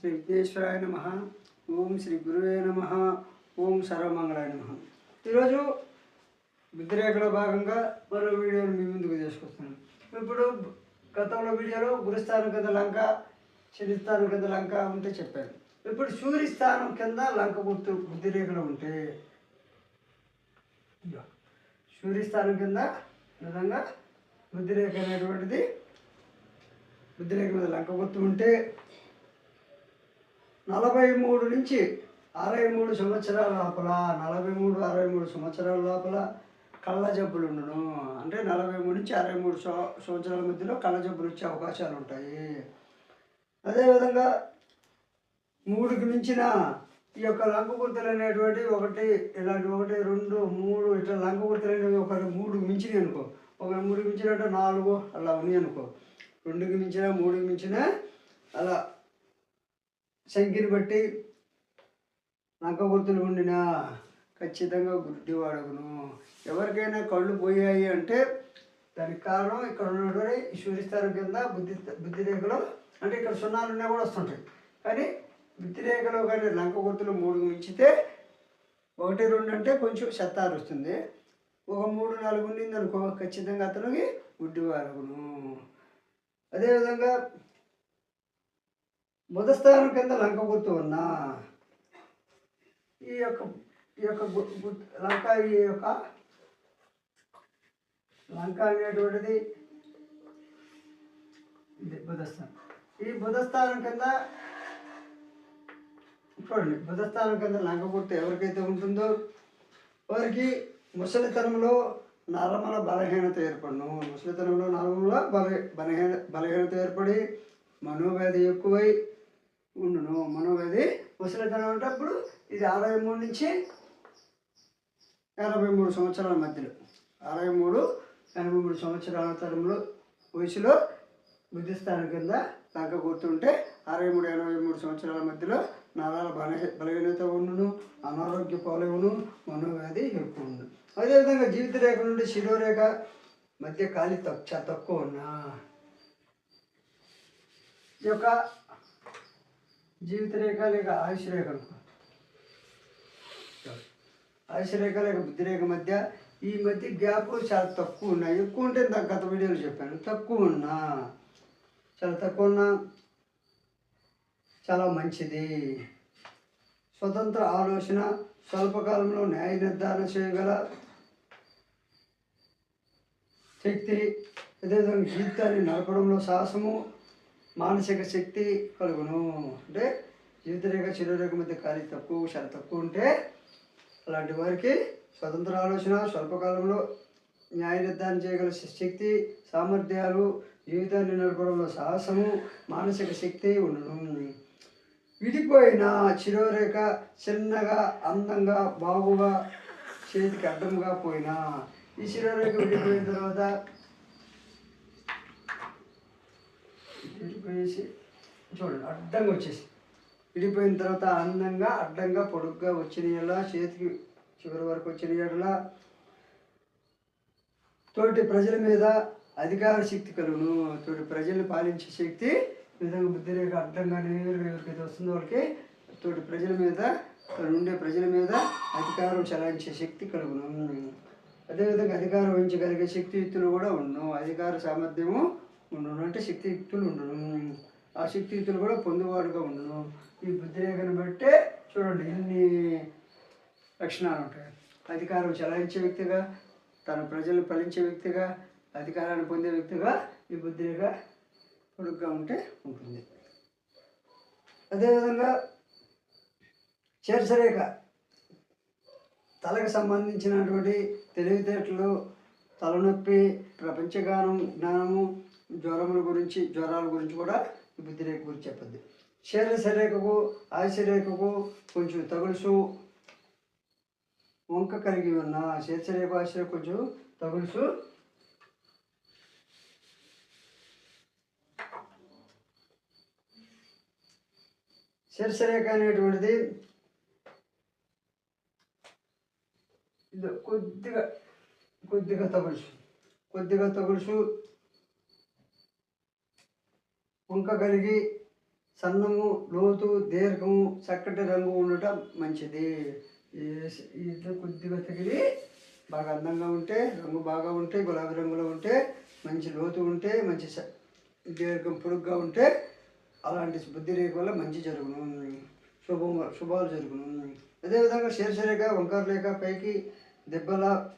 శ్రీ విఘ్నేశ్వరాయ నమ. ఓం శ్రీ గురువే నమ. ఓం సర్వమంగళాయ నమ. ఈరోజు బుద్ధిరేఖలో భాగంగా మరో వీడియోని మీ ముందుకు తీసుకొస్తున్నాను. ఇప్పుడు గతంలో వీడియోలో గురుస్థానం కింద లంక శనిస్థానం కింద లంక ఉంటే చెప్పాను. ఇప్పుడు సూర్యస్థానం కింద లంక గుర్తు బుద్ధిరేఖలో ఉంటే సూర్యస్థానం కింద నిజంగా బుద్ధిరేఖ అనేటువంటిది బుద్ధిరేఖ మీద లంక గుర్తు ఉంటే నలభై మూడు నుంచి అరవై మూడు సంవత్సరాల లోపల నలభై మూడు అరవై మూడు సంవత్సరాల లోపల కళ్ళ జబ్బులు ఉండను అంటే నలభై మూడు నుంచి అరవై మూడు సంవత్సరాల మధ్యలో కళ్ళ జబ్బులు వచ్చే అవకాశాలు ఉంటాయి అదేవిధంగా మూడుకి మించిన ఈ యొక్క లంగు గుర్తులు అనేటువంటి ఒకటి ఇలాంటి ఒకటి రెండు మూడు ఇట్లా లంగు గుర్తులు అనేవి ఒక మూడుకి మించినవి అనుకో. ఒక మూడుకి మించినట్టు నాలుగు అలా ఉన్నాయి అనుకో. రెండుకి మించిన మూడుకి మించిన అలా సంఖ్యను బట్టి లంక గుర్తులు ఉండిన ఖచ్చితంగా గుడ్డి వాడకును. ఎవరికైనా కళ్ళు పోయాయి అంటే దానికి కారణం ఇక్కడ ఉన్నటువంటి ఈ సూర్యస్థానం కింద బుద్ధి బుద్ధి రేఖలో అంటే ఇక్కడ సున్నాలు ఉన్నా కూడా వస్తుంటాయి. కానీ బుద్ధి రేఖలో కానీ లంక గుర్తులు మూడు మించితే ఒకటి రెండు అంటే కొంచెం శతారు వస్తుంది. ఒక మూడు నాలుగు ఉండింది అనుకో ఖచ్చితంగా అతనికి గుడ్డి వాడకును అదేవిధంగా బుధస్థానం కింద లంక గుర్తు ఉన్నా ఈ యొక్క ఈ యొక్క గు- లంక ఈ యొక్క లంక అనేటువంటిది ఇది బుధస్థానం ఈ బుధస్థానం కింద చూడండి బుధస్థానం కింద లంక గుర్తు ఎవరికైతే ఉంటుందో వారికి ముసలితనంలో నరమల బలహీనత ఏర్పడును. ముసలితనంలో నరమల బల బలహీన బలహీనత ఏర్పడి మనోవ్యాధి ఎక్కువై ఉండును. మనోవ్యాధి ముసలితనం అంటే ఇది అరవై మూడు నుంచి ఎనభై మూడు సంవత్సరాల మధ్యలో. అరవై మూడు ఎనభై మూడు సంవత్సరాల తరంలో వయసులో బుద్ధిస్థానం కింద లంక గుర్తుంటే అరవై మూడు ఎనభై మూడు సంవత్సరాల మధ్యలో నరాల బల బలహీనత ఉండును అనారోగ్య పాలవును మనోవ్యాధి ఎక్కువ ఉండు అదేవిధంగా జీవిత రేఖ నుండి శిరోరేఖ మధ్య ఖాళీ తక్కువ చాలా తక్కువ ఉన్నా. ఈ యొక్క జీవిత రేఖ లేక ఆయుష్ రేఖ అనుకో ఆయుష్ రేఖ లేక బుద్ధి రేఖ మధ్య ఈ మధ్య గ్యాప్ చాలా తక్కువ ఉన్నాయి. ఎక్కువ ఉంటే నాకు గత వీడియోలో చెప్పాను. తక్కువ ఉన్నా చాలా తక్కువ ఉన్నా చాలా మంచిది. స్వతంత్ర ఆలోచన స్వల్పకాలంలో న్యాయ నిర్ధారణ చేయగల శక్తి అదేవిధంగా జీవితాన్ని నడపడంలో సాహసము మానసిక శక్తి కలుగును. అంటే జీవితరేఖ చిరురేఖ మధ్య ఖాళీ తక్కువ చాలా తక్కువ ఉంటే అలాంటి వారికి స్వతంత్ర ఆలోచన స్వల్పకాలంలో న్యాయ నిర్ధారణ చేయగల శక్తి సామర్థ్యాలు జీవితాన్ని నడపడంలో సాహసము మానసిక శక్తి ఉండను. విడిపోయిన చిరోరేఖ చిన్నగా అందంగా బాగుగా చేతికి అడ్డంగా పోయినా ఈ చిరోరేఖ విడిపోయిన తర్వాత విడిపోయేసి చూడండి అడ్డంగా వచ్చేసి. విడిపోయిన తర్వాత అందంగా అడ్డంగా పొడుగ్గా వచ్చిన ఎలా చేతికి చివరి వరకు వచ్చిన ఎడలా తోటి ప్రజల మీద అధికార శక్తి కలుగును. తోటి ప్రజల్ని పాలించే శక్తి విధంగా బుద్ధిరేఖ అడ్డంగా నేరుగా ఎవరికైతే వస్తుందో వాళ్ళకి తోటి ప్రజల మీద ఉండే ప్రజల మీద అధికారం చలాయించే శక్తి కలుగును. అదేవిధంగా అధికారం వహించగలిగే శక్తియుక్తులు కూడా ఉండును అధికార సామర్థ్యము ఉండను. అంటే శక్తియుక్తులు ఉండను. ఆ శక్తియుక్తులు కూడా పొందుబాటుగా ఉండను. ఈ బుద్ధిరేఖను బట్టే చూడండి ఇన్ని లక్షణాలు ఉంటాయి. అధికారం చలాయించే వ్యక్తిగా తన ప్రజలు ఫలించే వ్యక్తిగా అధికారాన్ని పొందే వ్యక్తిగా ఈ బుద్ధిరేఖ పొడుగ్గా ఉంటే ఉంటుంది. అదేవిధంగా చేర్చరేఖ తలకు సంబంధించినటువంటి తెలివితేటలు తలనొప్పి ప్రపంచగానం జ్ఞానము జ్వరముల గురించి జ్వరాల గురించి కూడా బుద్ధిరేఖ గురించి చెప్పద్దు. శరీరరేఖకు ఆశరేఖకు కొంచెం తగులుసు. వంక కలిగి ఉన్న శీర్షరేఖ ఆశ్రయ కొంచెం తగులుసు. శీర్షరేఖ అనేటువంటిది కొద్దిగా కొద్దిగా తగులుసు. కొద్దిగా తగులుసు. పుంక కలిగి సన్నము లోతు దీర్ఘము చక్కటి రంగు ఉండటం మంచిది. ఈ- ఇది కొద్దిగా తగిలి బాగా అందంగా ఉంటే రంగు బాగా ఉంటే గులాబీ రంగులో ఉంటే మంచి లోతు ఉంటే మంచి దీర్ఘం పొడుగ్గా ఉంటే అలాంటి బుద్ధి రేఖ వల్ల మంచి జరుగును. శుభం శుభాలు జరుగును. అదేవిధంగా శీర్షరేఖ వంకర రేఖ పైకి దెబ్బల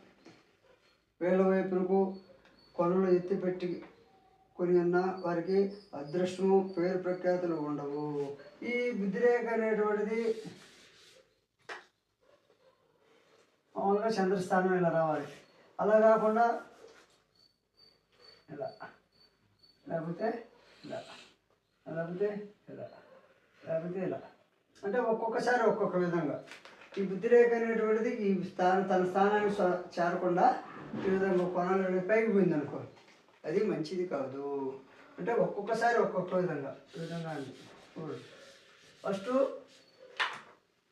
వేళ్ళ వైపునకు కొనలు ఎత్తిపెట్టి కొని ఉన్న వారికి అదృష్టము పేరు ప్రఖ్యాతులు ఉండవు. ఈ బుద్ధిరేఖ అనేటువంటిది మామూలుగా చంద్రస్థానం ఇలా రావాలి. అలా కాకుండా ఇలా లేకపోతే ఇలా లేకపోతే ఇలా లేకపోతే ఇలా. అంటే ఒక్కొక్కసారి ఒక్కొక్క విధంగా. ఈ బుద్ధిరేఖ అనేటువంటిది ఈ స్థానం తన స్థానానికి చేరకుండా ఈ విధంగా కొనాలని పైకి పోయింది అనుకో అది మంచిది కాదు. అంటే ఒక్కొక్కసారి ఒక్కొక్క విధంగా ఈ విధంగా అండి. ఫస్ట్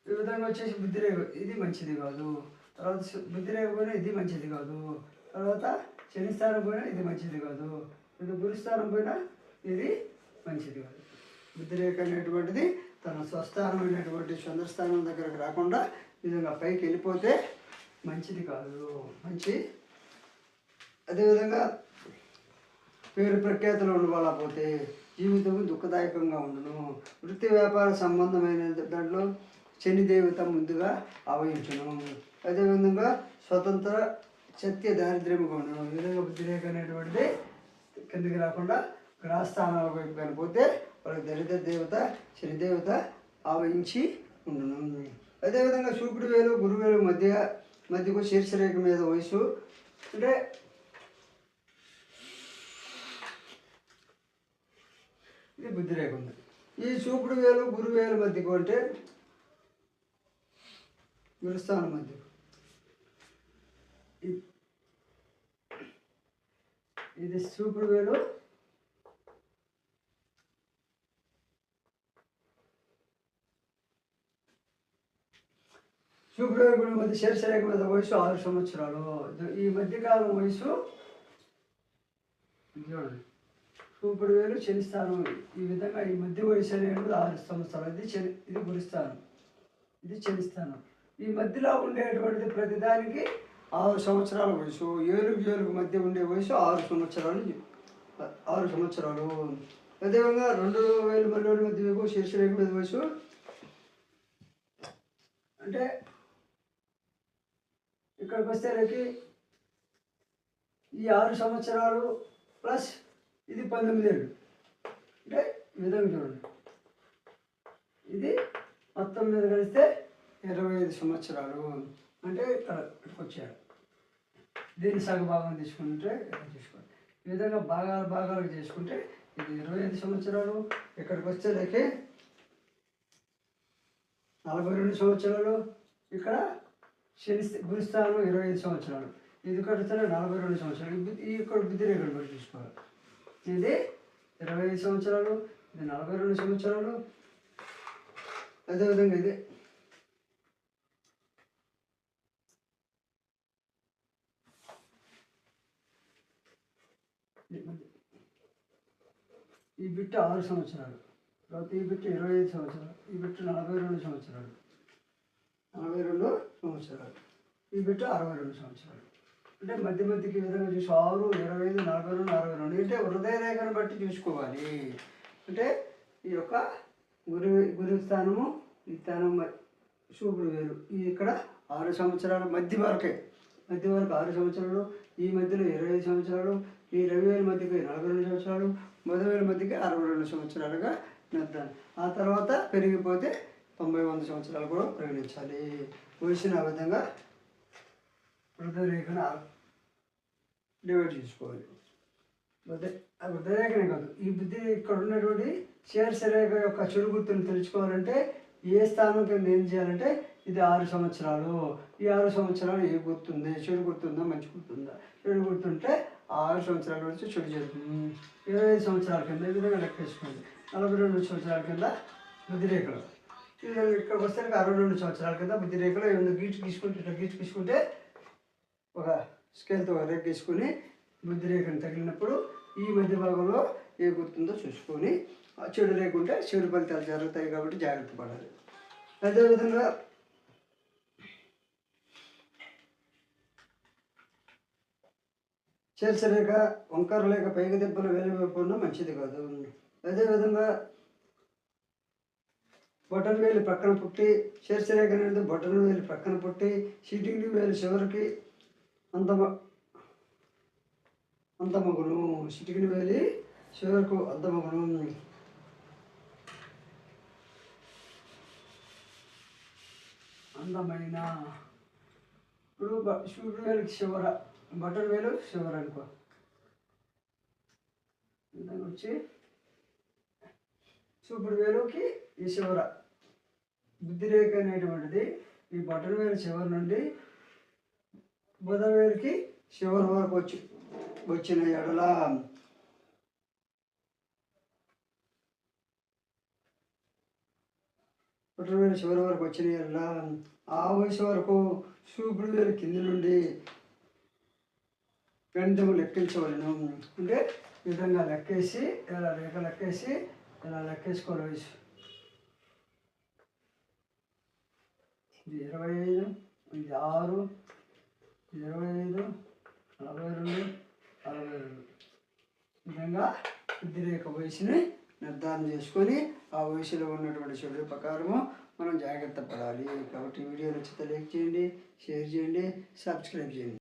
ఈ విధంగా వచ్చేసి బుద్ధిరేఖ ఇది మంచిది కాదు. తర్వాత సు- పోయినా ఇది మంచిది కాదు. తర్వాత శని స్థానం పోయినా ఇది మంచిది కాదు. ఇది గురుస్థానం పోయినా ఇది మంచిది కాదు. బుద్ధిరేఖ అనేటువంటిది తన స్వస్థానం అనేటువంటి చంద్రస్థానం దగ్గరకు రాకుండా విధంగా పైకి వెళ్ళిపోతే మంచిది కాదు. మంచి అదేవిధంగా పేరు ప్రఖ్యాతులు ఉండవలపోతే జీవితం దుఃఖదాయకంగా ఉండను. వృత్తి వ్యాపార సంబంధమైన దాంట్లో శని దేవత ముందుగా ఆవహించను. అదేవిధంగా స్వతంత్ర సత్య దారిద్ర్యముగా ఉండను ఈ విధంగా బుద్ధిరేఖ అనేటువంటిది కిందకి రాకుండా గ్రహస్థానాల వైపు కనిపోతే వాళ్ళకి దళిత దేవత శని దేవత ఆవహించి ఉండను. అదేవిధంగా శుక్రుడు వేలు గురువేలు మధ్య మధ్యకు శీర్షరేఖ మీద వయసు అంటే ఇది బుద్ధి లేకుండా ఉంది ఈ చూపుడు వేలు గురు వేలు మధ్యకు అంటే గురుస్థానం మధ్యకు ఇది చూపుడు వేలు చూపుడు వేలు గురు మధ్య శీర్షరేఖ మీద వయసు ఆరు సంవత్సరాలు. ఈ మధ్యకాలం వయసు చూడండి. చూపుడు వేలు శని ఈ విధంగా ఈ మధ్య వయసు అనేది ఆరు సంవత్సరాలు. ఇది శని ఇది గురుస్థానం ఇది శని ఈ మధ్యలో ఉండేటువంటి ప్రతిదానికి ఆరు సంవత్సరాల వయసు. ఏలుగు ఏలుగు మధ్య ఉండే వయసు ఆరు సంవత్సరాలు ఆరు సంవత్సరాలు. అదేవిధంగా రెండు వేల మళ్ళీ మధ్య వయసు శీర్షరేఖ మీద వయసు. అంటే ఇక్కడికి వస్తేకి ఈ ఆరు సంవత్సరాలు ప్లస్ ఇది పంతొమ్మిది ఏళ్ళు అంటే విధంగా చూడండి ఇది మొత్తం మీద కలిస్తే ఇరవై ఐదు సంవత్సరాలు. అంటే ఇక్కడ ఇక్కడికి వచ్చాడు దీన్ని సగభాగం తీసుకుంటే ఇక్కడ తీసుకోండి. ఈ విధంగా భాగాలు భాగాలు చేసుకుంటే ఇది ఇరవై ఐదు సంవత్సరాలు. ఇక్కడికి వచ్చేదానికి నలభై రెండు సంవత్సరాలు. ఇక్కడ శని స్థ- గురుస్థానం ఇరవై ఐదు సంవత్సరాలు. ఇది కడితే నలభై రెండు సంవత్సరాలు. ఈ ఇక్కడ బుద్ధి రేఖలు బట్టి చూసుకోవాలి ఇది ఇరవై ఐదు సంవత్సరాలు ఇది నలభై రెండు సంవత్సరాలు. అదేవిధంగా ఇది. ఈ బిట్ట ఆరు సంవత్సరాలు. తర్వాత ఈ బిట్టు ఇరవై ఐదు సంవత్సరాలు ఈ బిట్టు నలభై రెండు సంవత్సరాలు. నలభై రెండు సంవత్సరాలు. ఈ బిట్టు అరవై రెండు సంవత్సరాలు. అంటే మధ్య మధ్యకి విధంగా చూసి ఆరు ఇరవై ఐదు నలభై రెండు అరవై రెండు అంటే హృదయ రేఖను బట్టి చూసుకోవాలి. అంటే ఈ యొక్క గురు గురు స్థానము ఈ స్థానం శుభుడు చూపుడు వేరు. ఈ ఇక్కడ ఆరు సంవత్సరాల మధ్య వరకే. మధ్య వరకు ఆరు సంవత్సరాలు ఈ మధ్యలో ఇరవై ఐదు సంవత్సరాలు ఈ ఇరవై వేల మధ్యకి నలభై రెండు సంవత్సరాలు మొదటి వేల మధ్యకి అరవై రెండు సంవత్సరాలుగా నిర్ధారణ. ఆ తర్వాత పెరిగిపోతే తొంభై వంద సంవత్సరాలు కూడా పరిగణించాలి. వచ్చిన ఆ విధంగా హృదయరేఖను డివైడ్ చేసుకోవాలి బుద్ధి కాదు. ఈ బుద్ధి ఇక్కడ ఉన్నటువంటి శీర్షరేఖ యొక్క చెడు గుర్తును తెలుసుకోవాలంటే ఏ స్థానం కింద ఏం చేయాలంటే ఇది ఆరు సంవత్సరాలు. ఈ ఆరు సంవత్సరాలు ఏ గుర్తుంది? చెడు గుర్తుందా? మంచి గుర్తుందా? చెడు గుర్తుంటే ఆరు సంవత్సరాల నుంచి చెడు చేస్తుంది. ఇరవై ఐదు సంవత్సరాల కింద ఈ విధంగా లెక్కేసుకోండి నలభై రెండు సంవత్సరాల కింద బుద్ధిరేఖలు. ఇది ఇక్కడికి వస్తే అరవై రెండు సంవత్సరాల కింద బుద్ధిరేఖలు ఏమైనా గీచు గీసుకుంటే ఇట్లా గీచు గీసుకుంటే ఒక స్కేల్తో ఒక రేఖ గీసుకొని రేఖను తగిలినప్పుడు ఈ మధ్య భాగంలో ఏ గుర్తుందో చూసుకొని ఆ చెడు లేకుంటే చెడు ఫలితాలు జరుగుతాయి కాబట్టి జాగ్రత్త పడాలి. అదేవిధంగా చేర్చలేక వంకర లేక పైకి దెబ్బలు వేలిపోయినా మంచిది కాదు. అదేవిధంగా బొటన్ వేలు పక్కన పుట్టి చేర్చలేక అనేది బొటన్ వేలు పక్కన పుట్టి సిటింగ్ వేలు చివరికి అంతమ అంతమగును. సిటికిని వేలి చివరకు అద్దమగును అందమైన ఇప్పుడు బ- వేలుకి చివర బటన్ వేలు చివర అనుకో. దాని వచ్చి చూపుడు వేలుకి ఈ చివర. బుద్ధిరేఖ అనేటువంటిది ఈ బటన్ వేలు చివరి నుండి బుధ వేలుకి చివరి వరకు వచ్చి వచ్చిన ఎడల బటన్ చివరి వరకు వచ్చిన ఎడల ఆ వయసు వరకు సూపుడు వేలు కింది నుండి గణితము లెక్కించవలను. అంటే ఈ విధంగా లెక్కేసి ఇలా రేఖ లెక్కేసి ఇలా లెక్కేసుకోవాలి వయసు. ఇది ఇరవై ఐదు ఇది ఆరు ఇరవై ఐదు నలభై రెండు అరవై రెండు విధంగా బుద్ధి రేఖ వయసుని నిర్ధారణ చేసుకొని ఆ వయసులో ఉన్నటువంటి చెడు ప్రకారము మనం జాగ్రత్త పడాలి. కాబట్టి వీడియో నచ్చితే లైక్ చేయండి షేర్ చేయండి సబ్స్క్రైబ్ చేయండి.